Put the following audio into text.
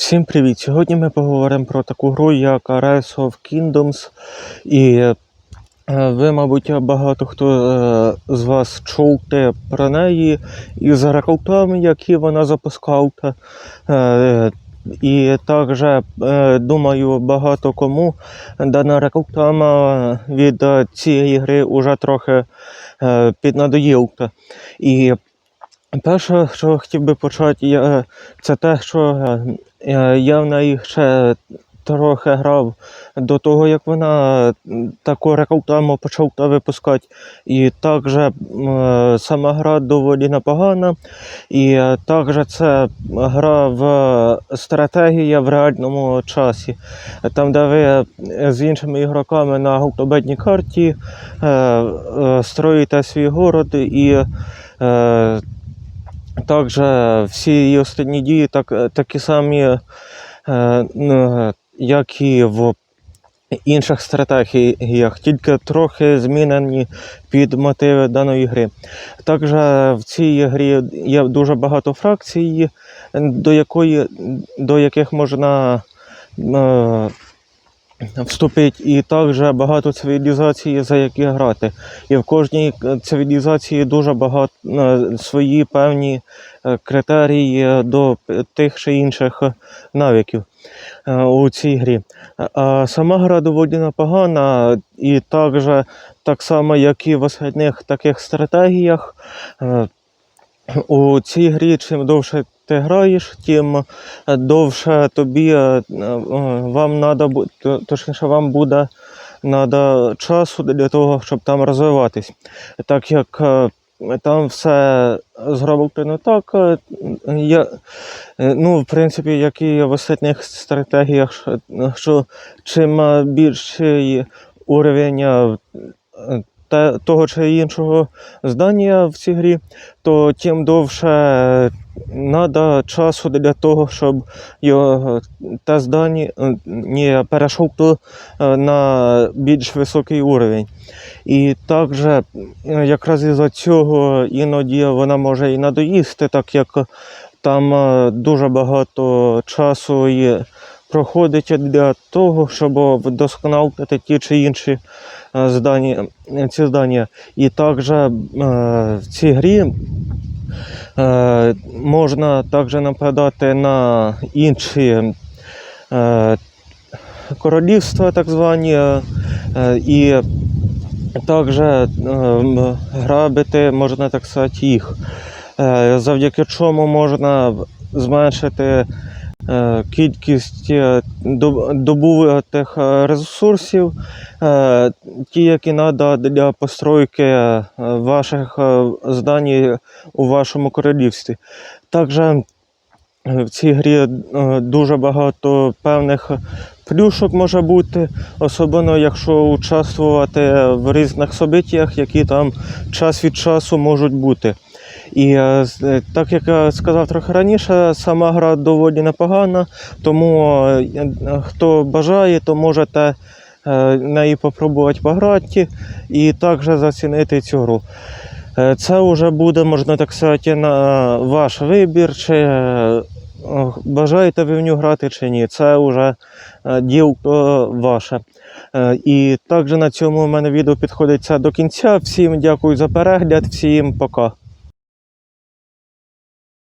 Всім привіт! Сьогодні ми поговоримо про таку гру, як Rise of Kingdoms. І е, ви, мабуть, багато хто е, з вас чув про неї із рекрутами, які вона запускала. Е, І також, думаю, багато кому дана реклама від цієї гри вже трохи піднадоїла. І перше, що хотів би почати, це те, що е, е, я в неї ще трохи грав до того, як вона таку рекламу почав випускати. І також сама гра доволі непогана. І е, також це гра в стратегія в реальному часі. Там, де ви з іншими ігроками на алфабетній карті строїте свій город і е, також всі її останні дії так, такі самі, е, ну, як і в інших стратегіях, тільки трохи змінені під мотиви даної гри. Також в цій грі є дуже багато фракцій, до, якої, до яких можна е, вступити, і також багато цивілізацій, за які грати. І в кожній е, цивілізації дуже багато е, свої певні е, критерії до тих чи інших навиків у цій грі. А сама гра доволі непогана, і також так само, як і в остальних таких стратегіях. У цій грі чим довше ти граєш, тим е, довше тобі е, е, вам надо, точніше, вам буде надо часу для того, щоб там розвиватись. Так як там все зроблено так, я, ну, в принципі, як і в остальних стратегіях, що- чим більший уровень те- того чи іншого здання в цій грі, то тим довше треба часу для того, щоб його те здання не перейшов е, на більш високий уровень. І також е, якраз із-за цього іноді вона може і надоїсти, так як там е, дуже багато часу і проходить для того, щоб вдосконалити ті чи інші е, здання, ці здання. І також е, в цій грі е, можна також нападати на інші е, королівства, так звані, е, е, і також е, грабити, можна так сказати, їх, е, завдяки чому можна зменшити е, кількість е, доб- добутих е, ресурсів, е, ті, які треба для постройки е, ваших е, здань у вашому королівстві. Також е, в цій грі е, дуже багато певних плюшок може бути, особливо якщо участвувати в різних событиях, які там час від часу можуть бути. І е, е, так як я сказав трохи раніше, сама гра доволі непогана, тому е, хто бажає, то можете неї попробувати пограти і також зацінити цю гру. Це вже буде, можна так сказати, на ваш вибір, чи бажаєте ви в нього грати чи ні. Це вже діло ваше. І також на цьому в мене відео підходить це до кінця. Всім дякую за перегляд, всім пока.